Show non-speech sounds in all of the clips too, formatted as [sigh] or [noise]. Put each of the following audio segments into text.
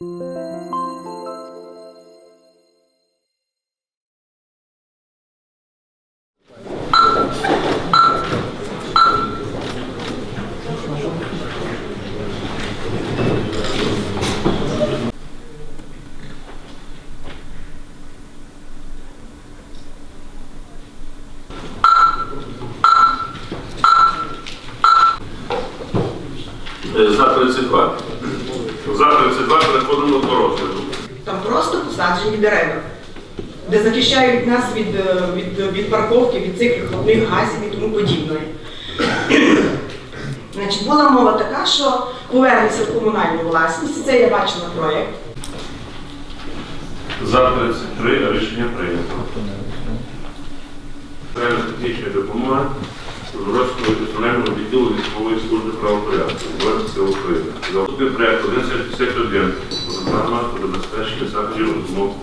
Е, Знак 32. Завтра це два переходимо до розгляду. Там просто посаджені дерева, де захищають нас від е, від, від парковки, від цих вихлопних газів і тому подібної. [coughs] Значить, Була мова така, що повернеться в комунальну власність, це я бачу на проєкт. За 33 рішення прийнято. Треба технічна допомога правопорядку сил України. За основний проект 1151 програма забезпечення заходів умов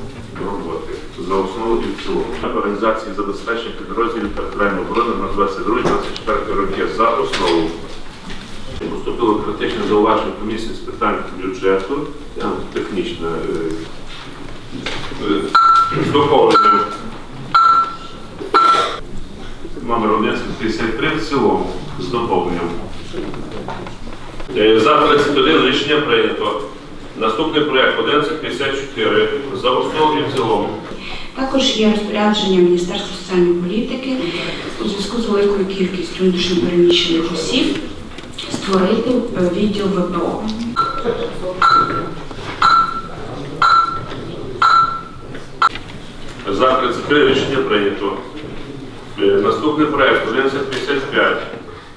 роботи. За основу і в цілому. Організації забезпечення підрозділів територіальної оборони на 22-24 роки за основу. Поступило критичне зауваження комісії з питань бюджету, технічне е, е, з доповненням номер 1153 в цілому з доповненням. Е, За 31 рішення прийнято. Наступний проект 1154 за основу і в цілому. Також є розпорядження Міністерства соціальної політики у зв'язку з великою кількістю внутрішньопереміщених осіб створити е, відділ ВПО. За 33 рішення прийнято. Е, Наступний проект 1155.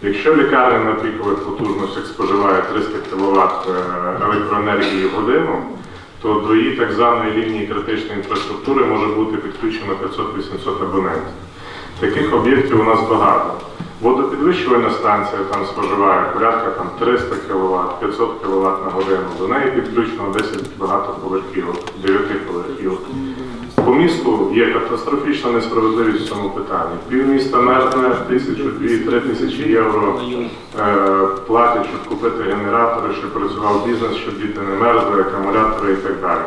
Якщо лікарня на пікових потужностях споживає 300 кВт електроенергії в годину, то до її так званої лінії критичної інфраструктури може бути підключено 500-800 абонентів. Таких об'єктів у нас багато. Водопідвищувальна станція там споживає порядка там, 300 кВт, 500 кВт на годину. До неї підключено 10 багатоповерхівок, 9 поверхівок. По місту є катастрофічна несправедливість в цьому питанні. Пів міста мерзне тисячу дві-три тисячі євро е, платять, щоб купити генератори, щоб працював бізнес, щоб діти не мерзли, акумулятори і так далі.